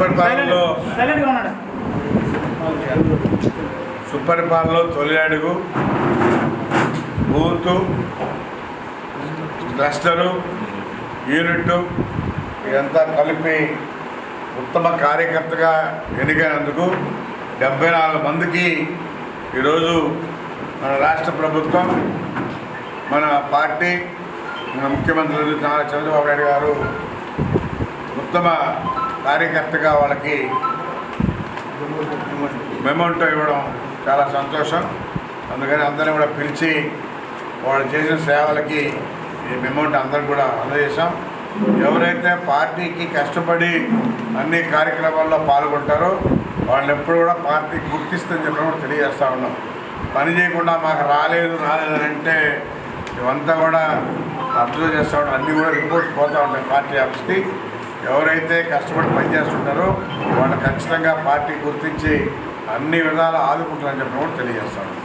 సుపరిపాలనలో ఉన్నాడు. సుపరిపాలనలో తొలి అడుగు బూతు క్లస్టరు యూనిట్ ఇదంతా కలిపి ఉత్తమ కార్యకర్తగా ఎన్నికైనందుకు డెబ్బై నాలుగు మందికి ఈరోజు మన రాష్ట్ర ప్రభుత్వం మన పార్టీ మన ముఖ్యమంత్రి నారా చంద్రబాబు నాయుడు గారు ఉత్తమ కార్యకర్తగా వాళ్ళకి మెమోంటో ఇవ్వడం చాలా సంతోషం. అందుకని అందరిని కూడా పిలిచి వాళ్ళు చేసిన సేవలకి ఈ మెమోంటో అందరికి కూడా అందజేశాం. ఎవరైతే పార్టీకి కష్టపడి అన్ని కార్యక్రమాల్లో పాల్గొంటారో వాళ్ళని ఎప్పుడు కూడా పార్టీ గుర్తిస్తుందని చెప్పడం కూడా తెలియజేస్తూ ఉన్నాం. పని చేయకుండా మాకు రాలేదు రాలేదు అని అంటే ఇవంతా కూడా అబ్జర్వ్ చేస్తూ ఉంటాం అన్నీ కూడా రిపోర్ట్స్ పోతూ ఉంటాయి పార్టీ ఆఫీస్కి. ఎవరైతే కష్టపడి పనిచేస్తుంటారో వాళ్ళు ఖచ్చితంగా పార్టీ గుర్తించి అన్ని విధాలు ఆదుకుంటారని చెప్పిన కూడా తెలియజేస్తాను